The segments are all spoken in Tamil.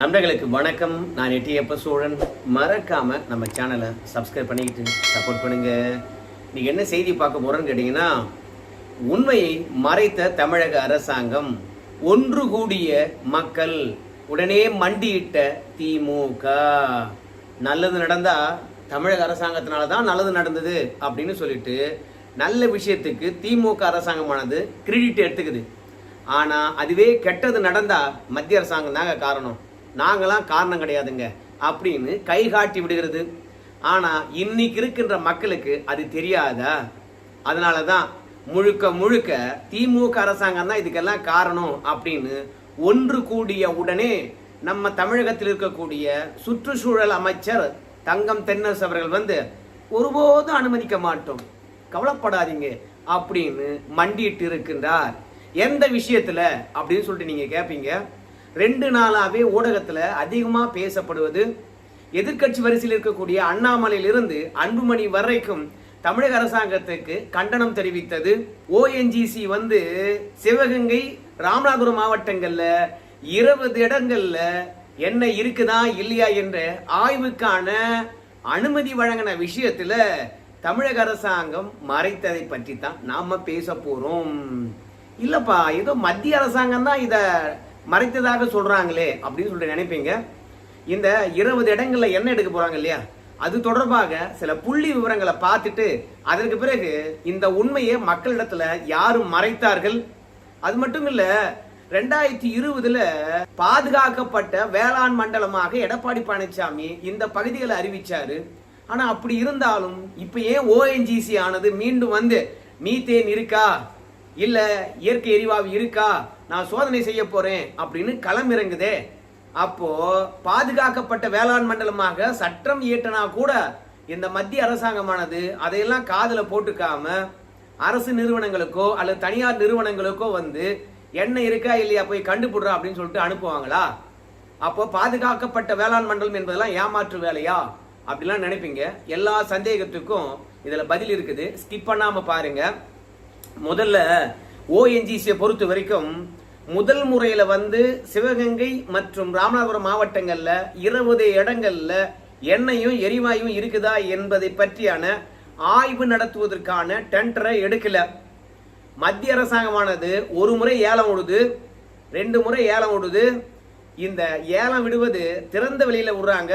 நண்பர்களுக்கு வணக்கம். நான் எட்டியப்ப சோழன். மறக்காம நம்ம சேனலை சப்ஸ்கிரைப் பண்ணிக்கிட்டு சப்போர்ட் பண்ணுங்க. இன்னைக்கு என்ன செய்தி பார்க்க போறோன்னு கேட்டீங்கன்னா உண்மையை மறைத்த தமிழக அரசாங்கம் ஒன்று கூடிய மக்கள் உடனே மண்டியிட்ட திமுக நல்லது நடந்தா தமிழக அரசாங்கத்தினால தான் நல்லது நடந்தது அப்படின்னு சொல்லிட்டு நல்ல விஷயத்துக்கு திமுக அரசாங்கமானது கிரெடிட் எடுத்துக்குது. ஆனால் அதுவே கெட்டது நடந்தால் மத்திய அரசாங்கம் தாங்க காரணம். நாங்களாம் காரணம் கிடையாதுங்க. அப்படின்னு கை காட்டி விடுகிறது. ஆனால் இன்னைக்கு இருக்கின்ற மக்களுக்கு அது தெரியாதா? அதனால தான் முழுக்க முழுக்க திமுக அரசாங்கம் தான் இதுக்கெல்லாம் காரணம் அப்படின்னு ஒன்று கூடிய உடனே நம்ம தமிழகத்தில் இருக்கக்கூடிய சுற்றுச்சூழல் அமைச்சர் தங்கம் தென்னரசு அவர்கள் வந்து ஒருபோதும் அனுமதிக்க மாட்டோம். கவலைப்படாதீங்க அப்படின்னு மண்டிட்டு இருக்கின்றார். எந்த விஷயத்துல அப்படின்னு சொல்லிட்டு நீங்க கேட்பீங்க ரெண்டு நாளாவே ஊடகத்துல அதிகமா பேசப்படுவது எதிர்க்கட்சி வரிசையில் இருக்கக்கூடிய அண்ணாமலையிலிருந்து அன்புமணி வரைக்கும் தமிழக அரசாங்கத்துக்கு கண்டனம் தெரிவித்தது. ஓஎன்ஜிசி வந்து சிவகங்கை ராமநாதபுரம் மாவட்டங்கள்ல இருபது இடங்கள்ல என்ன இருக்குதா இல்லையா என்ற ஆய்வுக்கான அனுமதி வழங்கின விஷயத்துல தமிழக அரசாங்கம் மறைத்ததை பற்றி தான் நாம பேச போறோம். இல்லைப்பா ஏதோ மத்திய அரசாங்கம் தான் இதை மறைத்ததாக சொல்றாங்களே அப்படின்னு சொல்லிட்டு நினைப்பீங்க. இந்த இருபது இடங்கள்ல என்ன எடுக்க போறாங்க இல்லையா? அது தொடர்பாக சில புள்ளி விவரங்களை பார்த்துட்டு அதற்கு பிறகு இந்த உண்மையை மக்களிடத்துல யாரும் மறைத்தார்கள்? அது மட்டும் இல்லை ரெண்டாயிரத்தி இருபதுல பாதுகாக்கப்பட்ட வேளாண் மண்டலமாக எடப்பாடி பழனிசாமி இந்த பகுதிகளை அறிவிச்சாரு. ஆனா அப்படி இருந்தாலும் இப்போ ஏன் ஓஎன்ஜிசி ஆனது மீண்டும் வந்து மீத்தேன் இருக்கா? இல்ல இயற்கை எரிவாயு இருக்கா? நான் சோதனை செய்ய போறேன் அப்படின்னு களமிறங்குதே அப்போ பாதுகாக்கப்பட்ட வேளாண் மண்டலமாக சட்டம் இயற்றினா கூட இந்த மத்திய அரசாங்கமானது அதையெல்லாம் காதில் போட்டுக்காம அரசு நிறுவனங்களுக்கோ அல்லது தனியார் நிறுவனங்களுக்கோ வந்து என்ன இருக்கா இல்லையா? போய் கண்டுபிடுறா அப்படின்னு சொல்லிட்டு அனுப்புவாங்களா? அப்போ பாதுகாக்கப்பட்ட வேளாண் மண்டலம் என்பதெல்லாம் ஏமாற்று வேலையா? அப்படிலாம் நினைப்பீங்க. எல்லா சந்தேகத்துக்கும் இதில் பதில் இருக்குது. ஸ்கிப் பண்ணாமல் பாருங்க. முதல்ல ஓஎன்ஜிசியை பொறுத்த வரைக்கும் முதல் முறையில் வந்து சிவகங்கை மற்றும் ராமநாதபுரம் மாவட்டங்களில் இருபது இடங்களில் எண்ணெயும் எரிவாயும் இருக்குதா என்பதை பற்றியான ஆய்வு நடத்துவதற்கான டெண்டரை எடுக்கல. மத்திய அரசாங்கமானது ஒரு முறை ஏலம் விடுது ரெண்டு முறை ஏலம் விடுது. இந்த ஏலம் விடுவது திறந்த வெளியில் விடுறாங்க.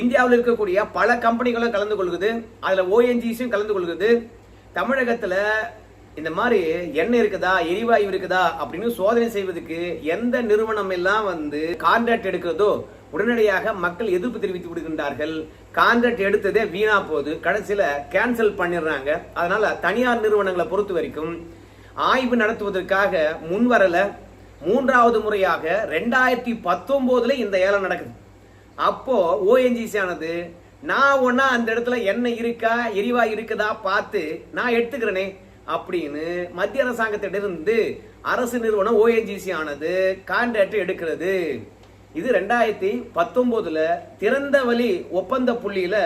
இந்தியாவில் இருக்கக்கூடிய பல கம்பெனிகளும் கலந்து கொள்குது அதில் ஓஎன்ஜிஸும் கலந்து கொள்குது தமிழகத்தில் இந்த மாதிரி எண்ணெய் இருக்குதா எரிவாயு இருக்குதா அப்படின்னு சோதனை செய்வதற்கு எந்த நிறுவனம் எல்லாம் வந்து கான்ட்ராக்ட் எடுக்கிறதோ உடனடியாக மக்கள் எதிர்ப்பு தெரிவித்து விடுகின்றார்கள். கான்ட்ராக்ட் எடுத்ததே வீணா போகுது. கடைசியில் கேன்சல் பண்ணிடுறாங்க. அதனால தனியார் நிறுவனங்களை பொறுத்த வரைக்கும் ஆய்வு நடத்துவதற்காக முன்வரல மூன்றாவது முறையாக ரெண்டாயிரத்தி பத்தொன்பதுல இந்த ஏலம் நடக்குது. அப்போ ஓஎன்ஜிசி ஆனது நான் ஒன்னா அந்த இடத்துல என்ன இருக்கா எரிவா இருக்குதா பார்த்து நான் எடுத்துக்கிறேனே அப்படின்னு மத்திய அரசாங்கத்திடமிருந்து அரசு நிறுவனம் ஓஎன்ஜிசி ஆனது கான்ட்ராக்ட் எடுக்கிறது. இது ரெண்டாயிரத்தி பத்தொன்பதுல திறந்த வழி ஒப்பந்த புள்ளியில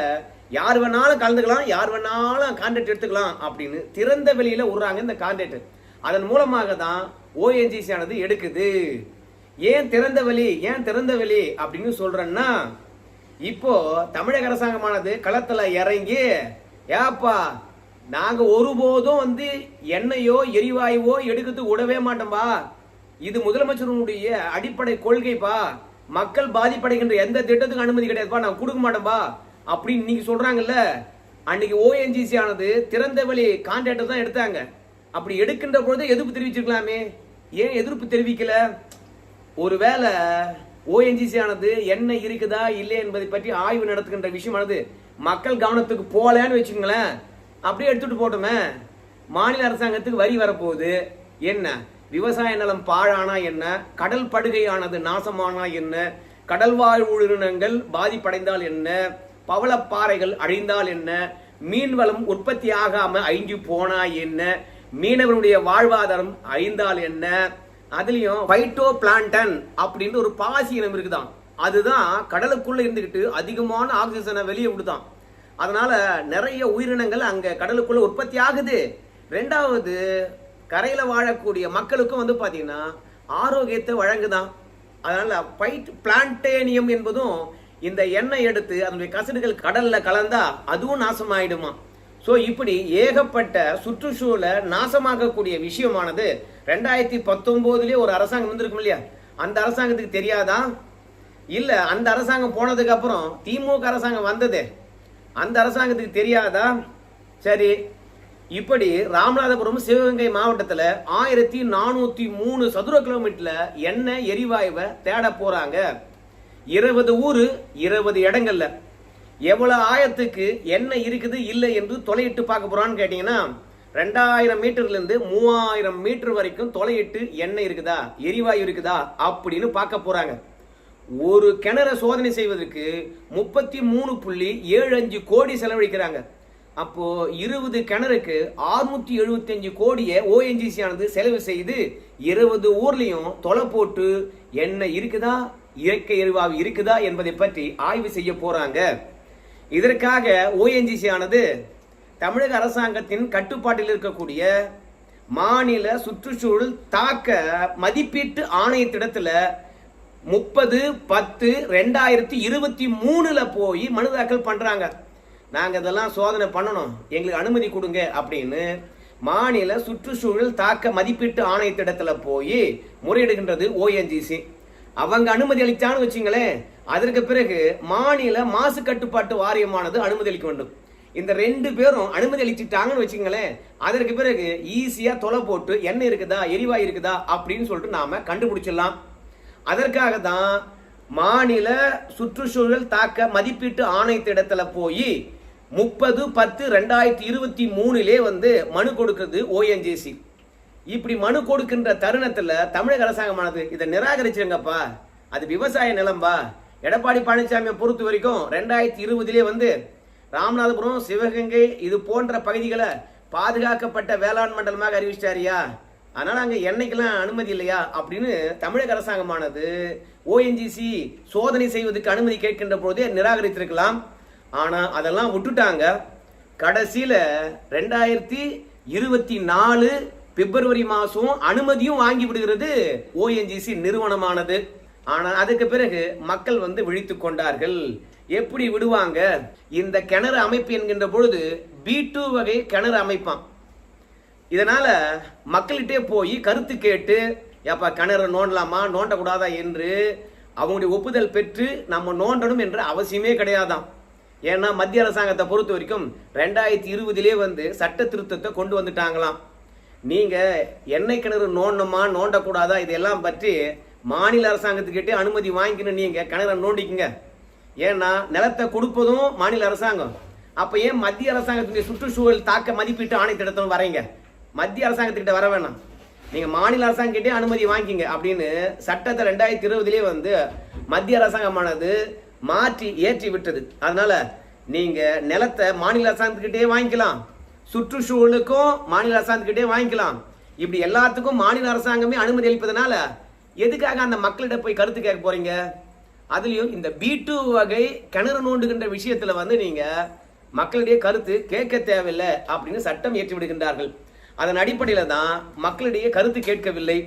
யார் வேணாலும் கலந்துக்கலாம் யார் வேணாலும் கான்ட்ராக்ட் எடுத்துக்கலாம் அப்படின்னு திறந்த வெளியில விடுறாங்க இந்த கான்ட்ராக்ட் அதன் மூலமாக தான் ஓஎன்ஜிசி ஆனது எடுக்குது. ஏன் திறந்த வழி ஏன் திறந்த வழி அப்படின்னு சொல்றேன்னா இப்போ தமிழக அரசாங்கமானது களத்துல இறங்கி ஏப்பா நாங்க ஒருபோதும் வந்து எண்ணெயோ எரிவாயுவோ எடுக்கிறது விடவே மாட்டோம்பா. இது முதலமைச்சருடைய அடிப்படை கொள்கைப்பா. மக்கள் பாதிப்படைகின்ற எந்த திட்டத்துக்கும் அனுமதி கிடையாதுப்பா. நான் கொடுக்க மாட்டோம்பா. அப்படின்னு இன்னைக்கு சொல்றாங்கல்ல. அன்னைக்கு ஓஎன்ஜிசி ஆனது திறந்த வழி கான்ட்ராக்டர் தான் எடுத்தாங்க. அப்படி எடுக்கின்ற பொழுது எதிர்ப்பு தெரிவிச்சிருக்கலாமே. ஏன் எதிர்ப்பு தெரிவிக்கல? ஒருவேளை ஓஎன்ஜிசி ஆனது என்ன இருக்குதா இல்லை என்பதை பற்றி ஆய்வு நடத்துகின்ற விஷயமானது மக்கள் கவனத்துக்கு போகலன்னு வச்சுக்கோங்களேன். அப்படியே எடுத்துட்டு போட்டோமே. மாநில அரசாங்கத்துக்கு வரி வரப்போகுது. என்ன? விவசாய நலம் பாழானா என்ன? கடல் படுகையானது நாசமானா என்ன? கடல்வாழ் உயிரினங்கள் பாதிப்படைந்தால் என்ன? பவளப்பாறைகள் அழிந்தால் என்ன? மீன் வளம் உற்பத்தி ஆகாம அழிஞ்சு போனா என்ன? மீனவனுடைய வாழ்வாதாரம் அழிந்தால் என்ன? அதுலயும் பைட்டோ பிளான்டன் அப்படின்னு ஒரு பாசி இனம் இருக்குதான். அதுதான் கடலுக்குள்ள இருந்துகிட்டு அதிகமான ஆக்சிஜனை வெளியே விடுதான். அதனால நிறைய உயிரினங்கள் அங்க கடலுக்குள்ள உற்பத்தி ஆகுது. ரெண்டாவது கரையில் வாழக்கூடிய மக்களுக்கும் வந்து பார்த்தீங்கன்னா ஆரோக்கியத்தை வழங்குதான். அதனால பைட் பிளான்டேனியம் என்பதும் இந்த எண்ணெய் எடுத்து அதனுடைய கசடுகள் கடல்ல கலந்தா அதுவும் நாசமாயிடுமா? ஸோ இப்படி ஏகப்பட்ட சுற்றுச்சூழலை நாசமாக்கக்கூடிய விஷயமானது ரெண்டாயிரத்தி பத்தொம்போதுலேயே ஒரு அரசாங்கம் வந்திருக்கும் இல்லையா? அந்த அரசாங்கத்துக்கு தெரியாதா? இல்லை அந்த அரசாங்கம் போனதுக்கு அப்புறம் திமுக அரசாங்கம் வந்ததே. அந்த அரசாங்கத்துக்கு தெரியாதா? சரி இப்படி ராமநாதபுரம் சிவகங்கை மாவட்டத்தில் ஆயிரத்தி நானூற்றி மூணு சதுர கிலோமீட்டரில் எண்ணெய் எரிவாயுவை தேட போகிறாங்க இருபது ஊர் இருபது இடங்கள்ல. எவ்வளவு ஆயத்துக்கு எண்ணெய் இருக்குது இல்லை என்று தொலையிட்டு பார்க்க போறான்னு கேட்டீங்கன்னா ரெண்டாயிரம் மீட்டர்ல இருந்து மூவாயிரம் மீட்டர் வரைக்கும் தொலையிட்டு எண்ணெய் இருக்குதா எரிவாயு இருக்குதா அப்படின்னு பார்க்க போறாங்க. ஒரு கிணற சோதனை செய்வதற்கு முப்பத்தி மூணு புள்ளி ஏழு அஞ்சு கோடி செலவழிக்கிறாங்க. அப்போ இருபது கிணறுக்கு அறுநூத்தி எழுபத்தஞ்சு கோடியை ஓஎன்ஜிசி ஆனது செலவு செய்து இருபது ஊர்லயும் தொலை போட்டு எண்ணெய் இருக்குதா இயற்கை எரிவாயு இருக்குதா என்பதை பற்றி ஆய்வு செய்ய போறாங்க. இதற்காக ஓஎன்ஜிசி ஆனது தமிழக அரசாங்கத்தின் கட்டுப்பாட்டில் இருக்கக்கூடிய மாநில சுற்றுச்சூழல் தாக்க மதிப்பீட்டு ஆணையத்திடத்தில் முப்பது பத்து ரெண்டாயிரத்தி இருபத்தி மூணுல போய் மனு தாக்கல் பண்றாங்க. நாங்க இதெல்லாம் சோதனை பண்ணணும். எங்களுக்கு அனுமதி கொடுங்க அப்படின்னு மாநில சுற்றுச்சூழல் தாக்க மதிப்பீட்டு ஆணையத்திடத்துல போய் முறையிடுகின்றது ஓஎன்ஜிசி அவங்க அனுமதி அளித்தான்னு வச்சுங்களேன். அதற்கு பிறகு மாநில மாசு கட்டுப்பாட்டு வாரியமானது அனுமதி அளிக்க வேண்டும். இந்த ரெண்டு பேரும் அனுமதி அளிச்சுட்டாங்கன்னு வச்சுங்களேன் அதற்கு பிறகு ஈஸியாக தொலை போட்டு எண்ணெய் இருக்குதா எரிவாயு இருக்குதா அப்படின்னு சொல்லிட்டு நாம கண்டுபிடிச்சிடலாம். அதற்காக தான் மாநில சுற்றுச்சூழல் தாக்க மதிப்பீட்டு ஆணையத்திடத்துல போய் முப்பது பத்து ரெண்டாயிரத்தி இருபத்தி மூணுலே வந்து மனு கொடுக்கிறது ஓஎன்ஜிசி இப்படி மனு கொடுக்கின்ற தருணத்தில் தமிழக அரசாங்கமானது இதை நிராகரிச்சிருங்கப்பா. அது விவசாய நிலம்பா எடப்பாடி பழனிசாமியை பொறுத்த வரைக்கும் ரெண்டாயிரத்தி இருபதுலே வந்து ராமநாதபுரம் சிவகங்கை இது போன்ற பகுதிகளை பாதுகாக்கப்பட்ட வேளாண் மண்டலமாக அறிவிச்சிட்டாரியா அதனால் அங்கே என்னைக்கெல்லாம் அனுமதி இல்லையா அப்படின்னு தமிழக அரசாங்கமானது ஓஎன்ஜிசி சோதனை செய்வதற்கு அனுமதி கேட்கின்ற போதே நிராகரித்திருக்கலாம். ஆனால் அதெல்லாம் விட்டுட்டாங்க. கடைசியில் ரெண்டாயிரத்தி இருபத்தி நாலு பிப்ரவரி மாதம் அனுமதியும் வாங்கி விடுகிறது ஓஎன்ஜிசி நிறுவனமானது. ஆனால் அதுக்கு பிறகு மக்கள் வந்து விழித்து கொண்டார்கள். எப்படி விடுவாங்க? இந்த கிணறு அமைப்பு என்கின்ற பொழுது பி டூ வகை கிணறு அமைப்பான். இதனால் மக்கள்கிட்டே போய் கருத்து கேட்டு ஏப்பா கிணறு நோண்டலாமா? நோண்டக்கூடாதா? என்று அவங்களுடைய ஒப்புதல் பெற்று நம்ம நோண்டணும் என்ற அவசியமே கிடையாதாம். ஏன்னா மத்திய அரசாங்கத்தை பொறுத்த வரைக்கும் ரெண்டாயிரத்தி இருபதுலேயே வந்து சட்ட திருத்தத்தை கொண்டு வந்துட்டாங்களாம். நீங்கள் எண்ணெய் கிணறு நோண்டணுமா? நோண்டக்கூடாதா? இதெல்லாம் பற்றி மாநில அரசாங்கத்துக்கிட்டே அனுமதி வாங்கிக்கணும் நீங்க கணக்கை நோண்டிக்குங்க. ஏன்னா நிலத்தை கொடுப்பதும் மாநில அரசாங்கம். அப்ப ஏன் மத்திய அரசாங்கத்துடைய சுற்றுச்சூழல் தாக்க மதிப்பீட்டு ஆணையத்திடத்துல வரீங்க மத்திய அரசாங்கத்துக்கிட்ட வர வேணாம். நீங்க மாநில அரசாங்கக்கிட்டே அனுமதி வாங்கிங்க அப்படின்னு சட்டத்தை ரெண்டாயிரத்தி இருபதுலேயே வந்து மத்திய அரசாங்கமானது மாற்றி ஏற்றி விட்டது. அதனால நீங்க நிலத்தை மாநில அரசாங்கத்துக்கிட்டே வாங்கிக்கலாம். சுற்றுச்சூழலுக்கும் மாநில அரசாங்கத்துக்கிட்டே வாங்கிக்கலாம். இப்படி எல்லாத்துக்கும் மாநில அரசாங்கமே அனுமதி அளிப்பதனால எதுக்காக அந்த மக்கள்கிட்ட போய் கருத்து கேட்க போறீங்க? அதுலேயும் இந்த பி டூ வகை கிணறு நோண்டுகின்ற விஷயத்துல வந்து நீங்க மக்களிடையே கருத்து கேட்க தேவையில்லை அப்படின்னு சட்டம் ஏற்றி விடுகின்றார்கள். அதன் அடிப்படையில் தான் மக்களிடையே கருத்து கேட்கவில்லை.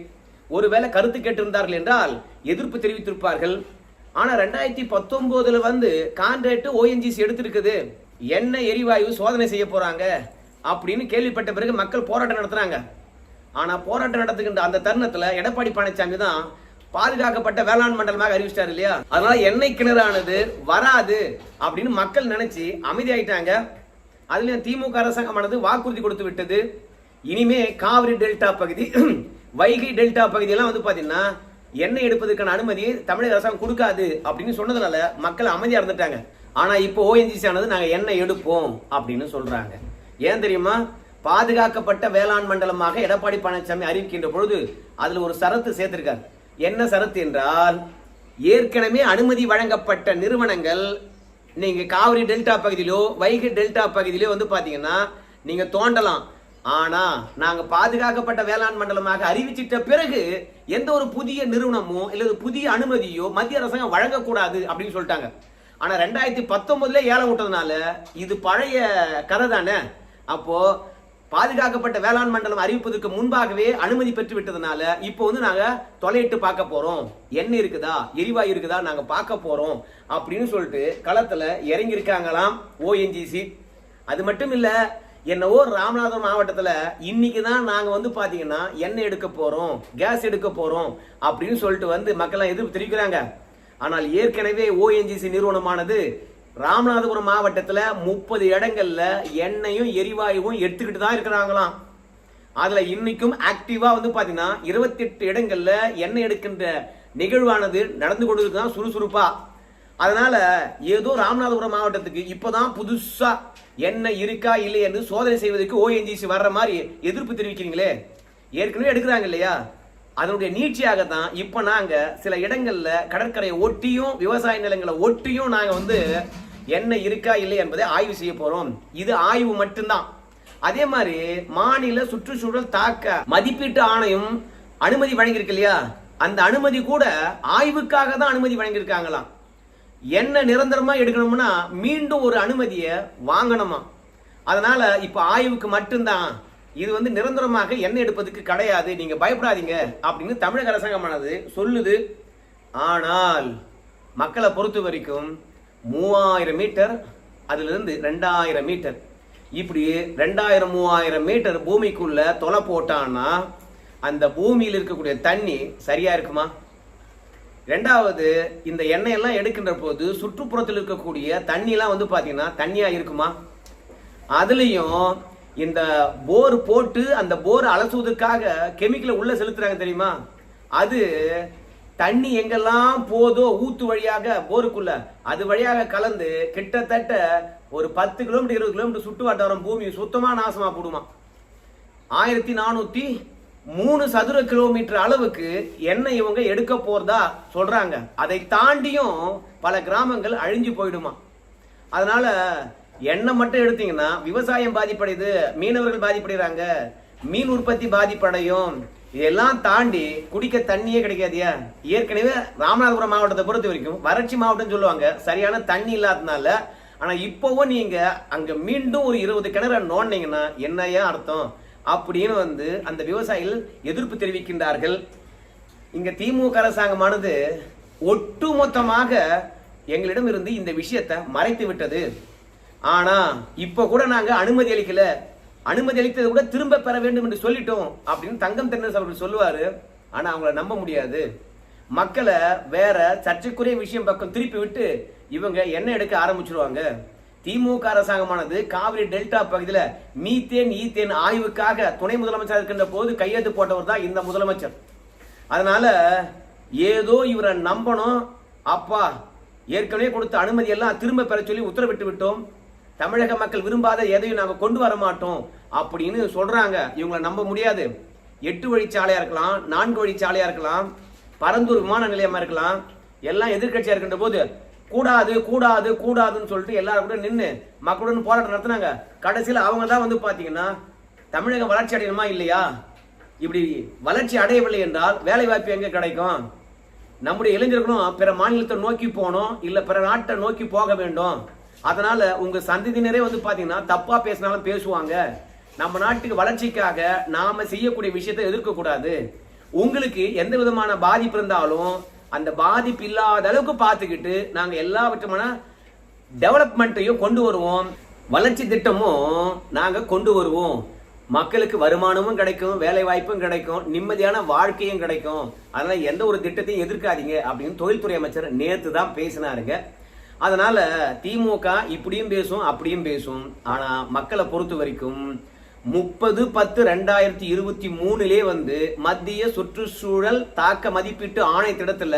ஒருவேளை கருத்து கேட்டிருந்தார்கள் என்றால் எதிர்ப்பு தெரிவித்திருப்பார்கள். ஆனால் ரெண்டாயிரத்தி பத்தொன்பதுல வந்து கான்ட்ராக்ட் ஓஎன்ஜிசி எடுத்திருக்குது. என்ன எரிவாயு சோதனை செய்ய போறாங்க அப்படின்னு கேள்விப்பட்ட பிறகு மக்கள் போராட்டம் நடத்துறாங்க. ஆனால் போராட்டம் நடத்துகின்ற அந்த தருணத்தில் எடப்பாடி பழனிசாமி தான் பாதுகாக்கப்பட்ட வேளாண் மண்டலமாக அறிவிச்சிட்டாரு இல்லையா? அதனால எண்ணெய் கிணறானது வராது அப்படின்னு மக்கள் நினைச்சு அமைதியாயிட்டாங்க. அதுலயும் திமுக அரசாங்கமானது வாக்குறுதி கொடுத்து விட்டது. இனிமே காவிரி டெல்டா பகுதி வைகை டெல்டா பகுதியெல்லாம் வந்து பாத்தீங்கன்னா எண்ணெய் எடுப்பதற்கான அனுமதி தமிழக அரசாங்கம் கொடுக்காது அப்படின்னு சொன்னதுனால மக்கள் அமைதியா இருந்துட்டாங்க. ஆனா இப்போ ஓஎன்ஜிசி ஆனது நாங்க எண்ணெய் எடுப்போம் அப்படின்னு சொல்றாங்க. ஏன் தெரியுமா? பாதுகாக்கப்பட்ட வேளாண் மண்டலமாக எடப்பாடி பழனிசாமி அறிவிக்கின்ற பொழுது அதில் ஒரு சரத்து சேர்த்திருக்கார். என்ன சரத்து என்றால் ஏற்கனவே அனுமதி வழங்கப்பட்ட நிறுவனங்கள் நீங்கள் காவிரி டெல்டா பகுதியிலோ வைகை டெல்டா பகுதியிலோ வந்து பார்த்தீங்கன்னா நீங்கள் தோண்டலாம். ஆனால் நாங்கள் பாதுகாக்கப்பட்ட வேளாண் மண்டலமாக அறிவிச்சிட்ட பிறகு எந்த ஒரு புதிய நிறுவனமோ இல்லை புதிய அனுமதியோ மத்திய அரசாங்கம் வழங்கக்கூடாது அப்படின்னு சொல்லிட்டாங்க. ஆனால் ரெண்டாயிரத்தி பத்தொன்பதுல ஏலம் விட்டதுனால இது பழைய கதை தானே? அப்போது பாதுகாக்கப்பட்ட வேளாண் மண்டலம் அறிவிப்பதற்கு முன்பாகவே அனுமதி பெற்று விட்டதுனால இப்போ வந்து நாங்க தொலையிட்டு பார்க்க போறோம். எண்ணெய் இருக்குதா? எரிவாயு இருக்குதா? நாங்க பார்க்க போறோம். அப்படின்னு சொல்லிட்டு களத்துல இறங்கியிருக்காங்களாம் ஓஎன்ஜிசி. அது மட்டும் இல்ல என்னவோ ராமநாதபுரம் மாவட்டத்துல இன்னைக்கு தான் நாங்க வந்து பாத்தீங்கன்னா எண்ணெய் எடுக்க போறோம் கேஸ் எடுக்க போறோம் அப்படின்னு சொல்லிட்டு வந்து மக்கள் எதிர்ப்பு தெரிவிக்கிறாங்க. ஆனால் ஏற்கனவே ஓஎன்ஜிசி நிறுவனமானது ராமநாதபுரம் மாவட்டத்தில் முப்பது இடங்கள்ல எண்ணெயும் எரிவாயுவும் எடுத்துக்கிட்டு தான் இருக்கிறாங்களாம். அதுல இன்னைக்கும் ஆக்டிவா வந்து பாத்தீங்கன்னா இருபத்தி எட்டு இடங்கள்ல எண்ணெய் எடுக்கின்ற நிகழ்வானது நடந்து கொண்டிருக்கு தான் சுறுசுறுப்பா. அதனால ஏதோ ராமநாதபுரம் மாவட்டத்துக்கு இப்பதான் புதுசா எண்ணெய் இருக்கா இல்லை என்று சோதனை செய்வதற்கு ஓஎன்ஜிசி வர்ற மாதிரி எதிர்ப்பு தெரிவிக்கிறீங்களே? ஏற்கனவே எடுக்கிறாங்க இல்லையா? அதனுடைய நீட்சியாக தான் இப்போ நாங்கள் சில இடங்களில் கடற்கரையை ஒட்டியும் விவசாய நிலங்களை ஒட்டியும் நாங்கள் வந்து எண்ணெய் இருக்கா இல்லை என்பதை ஆய்வு செய்ய போறோம். இது ஆய்வு மட்டும்தான். அதே மாதிரி மாநில சுற்றுச்சூழல் தாக்க மதிப்பீட்டு ஆணையம் அனுமதி வழங்கியிருக்கு இல்லையா? அந்த அனுமதி கூட ஆய்வுக்காக தான் அனுமதி வழங்கியிருக்காங்களாம். என்ன நிரந்தரமா எடுக்கணும்னா மீண்டும் ஒரு அனுமதியை வாங்கணுமா? அதனால இப்ப ஆய்வுக்கு மட்டும்தான். இது வந்து நிரந்தரமாக எண்ணெய் எடுப்பதுக்கு கிடையாது. நீங்க பயப்படாதீங்க அப்படின்னு தமிழக அரசாங்கமானது சொல்லுது. ஆனால் மக்களை பொறுத்த வரைக்கும் மூவாயிரம் மீட்டர் அதிலிருந்து ரெண்டாயிரம் மீட்டர். இப்படி ரெண்டாயிரம் மூவாயிரம் மீட்டர் பூமிக்குள்ள தொலை போட்டான்னா அந்த பூமியில் இருக்கக்கூடிய தண்ணி சரியா இருக்குமா? ரெண்டாவது இந்த எண்ணெய் எல்லாம் எடுக்கின்ற போது சுற்றுப்புறத்தில் இருக்கக்கூடிய தண்ணிலாம் வந்து பார்த்தீங்கன்னா தண்ணியாக இருக்குமா? அதுலேயும் இந்த போர் போட்டு அந்த போர் அலசுவதற்காக கெமிக்கலை உள்ளே செலுத்துறாங்க தெரியுமா? அது தண்ணி எங்கெல்லாம் போதோ ஊத்து வழியாக போருக்குள்ள அது வழியாக கலந்து கிட்டத்தட்ட ஒரு பத்து கிலோமீட்டர் இருபது கிலோமீட்டர் சுட்டு வட்டாரம் பூமி சுத்தமா நாசமா போடுமா? ஆயிரத்தி நானூத்தி மூணு சதுர கிலோமீட்டர் அளவுக்கு எண்ணெய் இவங்க எடுக்க போறதா சொல்றாங்க. அதை தாண்டியும் பல கிராமங்கள் அழிஞ்சு போயிடுமா? அதனால எண்ணெய் மட்டும் எடுத்தீங்கன்னா விவசாயம் பாதிப்படையுது மீனவர்கள் பாதிப்படைகிறாங்க மீன் உற்பத்தி பாதிப்படையும். இதெல்லாம் தாண்டி குடிக்க தண்ணியே கிடைக்காதியா? ஏற்கனவே ராமநாதபுரம் மாவட்டத்தை பொறுத்த வரைக்கும் வறட்சி மாவட்டம் சொல்லுவாங்க. சரியான தண்ணி இல்லாததுனால. ஆனா இப்போவும் நீங்க அங்க மீண்டும் ஒரு இருபது கிணறு நோண்டிங்கன்னா என்னையா அர்த்தம்? அப்படின்னு வந்து அந்த விவசாயிகள் எதிர்ப்பு தெரிவிக்கின்றார்கள். இங்க திமுக அரசாங்கமானது ஒட்டுமொத்தமாக எங்களிடம் இருந்து இந்த விஷயத்தை மறைத்து விட்டது. ஆனா இப்ப கூட நாங்க அனுமதி அளிக்கல. அனுமதி அளித்ததை கூட திரும்ப பெற வேண்டும் என்று சொல்லிட்டோம் அப்படின்னு தங்கம் தென்னரசு அவர்கள் சொல்லுவாரு. ஆனா அவங்கள நம்ப முடியாது. மக்களை வேற சர்ச்சைக்குரிய விஷயம் பக்கம் திருப்பி விட்டு இவங்க எண்ணெய் எடுக்க ஆரம்பிச்சிருவாங்க. திமுக அரசாங்கமானது காவிரி டெல்டா பகுதியில் மீத்தேன் ஈத்தேன் ஆய்வுக்காக துணை முதலமைச்சர் இருக்கின்ற போது கையெழுத்து போட்டவர் தான் இந்த முதலமைச்சர். அதனால ஏதோ இவரை நம்பணும். அப்பா ஏற்கனவே கொடுத்த அனுமதி எல்லாம் திரும்ப பெற சொல்லி உத்தரவிட்டு விட்டோம். தமிழக மக்கள் விரும்பாத எதையும் நாம கொண்டு வர மாட்டோம் அப்படின்னு சொல்றாங்க. இவங்களை நம்ப முடியாது. எட்டு வழிச்சாலையா இருக்கலாம் நான்கு வழிச்சாலையா இருக்கலாம் பரந்தூர் விமான நிலையமா இருக்கலாம் எல்லாம் எதிர்க்கட்சியா இருக்கின்ற போது கூடாது கூடாது கூடாதுன்னு சொல்லிட்டு எல்லாரும் கூட நின்று மக்களுடன் போராட்டம் நடத்தினாங்க. கடைசியில் அவங்க தான் வந்து பார்த்தீங்கன்னா தமிழகம் வளர்ச்சி அடையணுமா இல்லையா? இப்படி வளர்ச்சி அடையவில்லை என்றால் வேலை வாய்ப்பு கிடைக்கும்? நம்முடைய இளைஞர்களும் பிற மாநிலத்தை நோக்கி போகணும் இல்லை பிற நாட்டை நோக்கி போக வேண்டும். அதனால உங்க சந்ததியினரே வந்து பாத்தீங்கன்னா தப்பா பேசினாலும் பேசுவாங்க. நம்ம நாட்டுக்கு வளர்ச்சிக்காக நாம செய்யக்கூடிய விஷயத்தை எதிர்க்க கூடாது. உங்களுக்கு எந்த விதமான பாதிப்பு இருந்தாலும் அந்த பாதிப்பு இல்லாத அளவுக்கு பார்த்துக்கிட்டு நாங்க எல்லா விதமான டெவலப்மெண்ட்டையும் கொண்டு வருவோம். வளர்ச்சி திட்டமும் நாங்க கொண்டு வருவோம். மக்களுக்கு வருமானமும் கிடைக்கும் வேலை வாய்ப்பும் கிடைக்கும் நிம்மதியான வாழ்க்கையும் கிடைக்கும். அதனால எந்த ஒரு திட்டத்தையும் எதிர்க்காதீங்க அப்படின்னு தொழில்துறை அமைச்சர் நேற்று தான் பேசினாருங்க. அதனால திமுக இப்படியும் பேசும் அப்படியும் பேசும். ஆனா மக்களை பொறுத்த வரைக்கும் முப்பது பத்து ரெண்டாயிரத்தி இருபத்தி மூணுலே வந்து மத்திய சுற்றுச்சூழல் தாக்க மதிப்பீட்டு ஆணையத்திடத்துல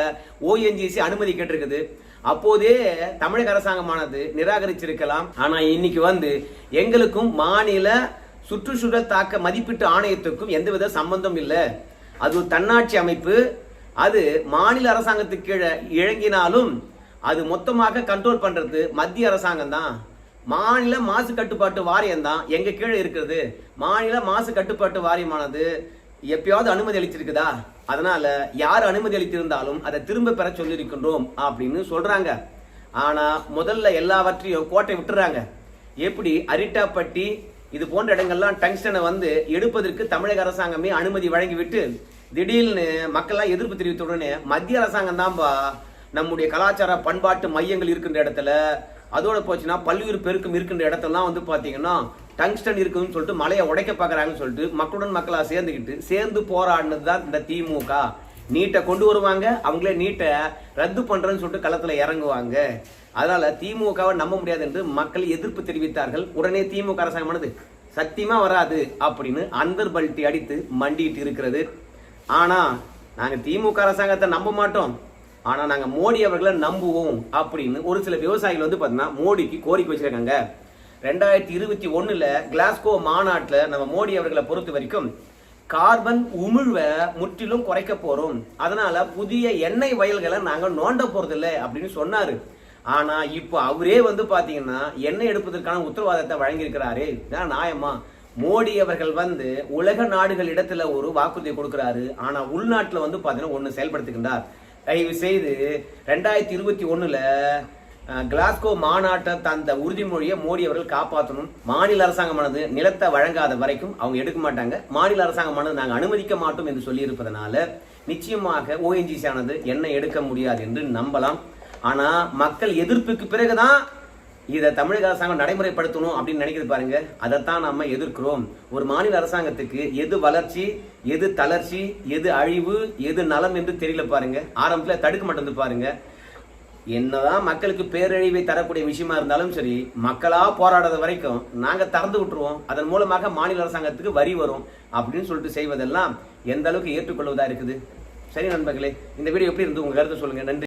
ஓஎன்ஜிசி அனுமதி கேட்டிருக்குது. அப்போதே தமிழக அரசாங்கமானது நிராகரிச்சிருக்கலாம். ஆனா இன்னைக்கு வந்து எங்களுக்கும் மாநில சுற்றுச்சூழல் தாக்க மதிப்பீட்டு ஆணையத்துக்கும் எந்தவித சம்பந்தம் இல்லை. அது ஒரு தன்னாட்சி அமைப்பு. அது மாநில அரசாங்கத்துக்கு கீழே இழங்கினாலும் அது மொத்தமாக கண்ட்ரோல் பண்றது மத்திய அரசாங்கம் தான் மாநில மாசு கட்டுப்பாட்டு வாரியம் தான் எங்க கீழே இருக்கிறது? மாநில மாசு கட்டுப்பாட்டு வாரியமானது எப்பயாவது அனுமதி அளிச்சிருக்குதா? அதனால யார் அனுமதி அளித்திருந்தாலும் அதை திரும்ப பெற சொல்லியிருக்கின்றோம் அப்படின்னு சொல்றாங்க. ஆனா முதல்ல எல்லாவற்றையும் கோட்டை விட்டுறாங்க. எப்படி? அரிட்டாப்பட்டி இது போன்ற இடங்கள்லாம் டங்ஸ்டனை வந்து எடுப்பதற்கு தமிழக அரசாங்கமே அனுமதி வழங்கிவிட்டு திடீர்னு மக்கள்லாம் எதிர்ப்பு தெரிவித்த உடனே மத்திய அரசாங்கம் தான்பா நம்முடைய கலாச்சார பண்பாட்டு மையங்கள் இருக்கின்ற இடத்துல அதோட போச்சுன்னா பல்வேறு பெருக்கம் இருக்கின்ற இடத்தெல்லாம் வந்து பார்த்தீங்கன்னா டங்ஸ்டன் இருக்குதுன்னு சொல்லிட்டு மலையை உடைக்க பார்க்குறாங்கன்னு சொல்லிட்டு மக்களுடன் மக்களாக சேர்ந்துக்கிட்டு சேர்ந்து போராடினது தான் இந்த திமுக. நீட்டை கொண்டு வருவாங்க அவங்களே நீட்டை ரத்து பண்ணுறேன்னு சொல்லிட்டு களத்தில் இறங்குவாங்க. அதனால் திமுகவை நம்ப முடியாது என்று மக்கள் எதிர்ப்பு தெரிவித்தார்கள். உடனே திமுக அரசாங்கமானது சத்தியமாக வராது அப்படின்னு அந்தர் பல்ட்டி அடித்து மண்டிட்டு இருக்கிறது. ஆனால் நாங்கள் திமுக அரசாங்கத்தை நம்ப மாட்டோம். ஆனால் நாங்கள் மோடி அவர்களை நம்புவோம் அப்படின்னு ஒரு சில விவசாயிகள் வந்து பார்த்தீங்கன்னா மோடிக்கு கோரிக்கை வச்சிருக்காங்க. ரெண்டாயிரத்தி இருபத்தி ஒன்றில் கிளாஸ்கோ மாநாட்டில் நம்ம மோடி அவர்களை பொறுத்த வரைக்கும் கார்பன் உமிழ்வை முற்றிலும் குறைக்க போகிறோம் அதனால் புதிய எண்ணெய் வயல்களை நாங்கள் நோண்ட போகிறதில்ல அப்படின்னு சொன்னார். ஆனால் இப்போ அவரே வந்து பார்த்தீங்கன்னா எண்ணெய் எடுப்பதற்கான உத்தரவாதத்தை வழங்கியிருக்கிறாரு. இதான் நியாயமா? மோடி அவர்கள் வந்து உலக நாடுகள் இடத்துல ஒரு வாக்குறுதி கொடுக்குறாரு. ஆனால் உள்நாட்டில் வந்து பார்த்தீங்கன்னா ஒன்று செயல்படுத்துகின்றார். தயவு செய்து ரெண்டாயிரத்தி இருபத்தி ஒண்ணுல கிளாஸ்கோ மாநாட்டை தந்த உறுதிமொழியை மோடி அவர்கள் காப்பாற்றணும். மாநில அரசாங்கமானது நிலத்தை வழங்காத வரைக்கும் அவங்க எடுக்க மாட்டாங்க. மாநில அரசாங்கமானது நாங்கள் அனுமதிக்க மாட்டோம் என்று சொல்லியிருப்பதனால நிச்சயமாக ஓஎன்ஜிசி ஆனது என்ன எடுக்க முடியாது என்று நம்பலாம். ஆனால் மக்கள் எதிர்ப்புக்கு பிறகுதான் இதை தமிழக அரசாங்கம் நடைமுறைப்படுத்தணும் அப்படின்னு நினைக்கிறது பாருங்க. அதைத்தான் நம்ம எதிர்க்கிறோம். ஒரு மாநில அரசாங்கத்துக்கு எது வளர்ச்சி எது தளர்ச்சி எது அழிவு எது நலம் என்று தெரியல பாருங்க. ஆரம்பத்தில் தடுக்க மாட்டேங்குது பாருங்க. என்னதான் மக்களுக்கு பேரழிவை தரக்கூடிய விஷயமா இருந்தாலும் சரி மக்களா போராடாத வரைக்கும் நாங்க திறந்து விட்டுருவோம். அதன் மூலமாக மாநில அரசாங்கத்துக்கு வரி வரும் அப்படின்னு சொல்லிட்டு செய்வதெல்லாம் எந்த அளவுக்கு ஏற்றுக்கொள்வதா இருக்குது? சரி நண்பர்களே இந்த வீடியோ எப்படி இருந்து உங்க கருத்து சொல்லுங்க. நன்றி.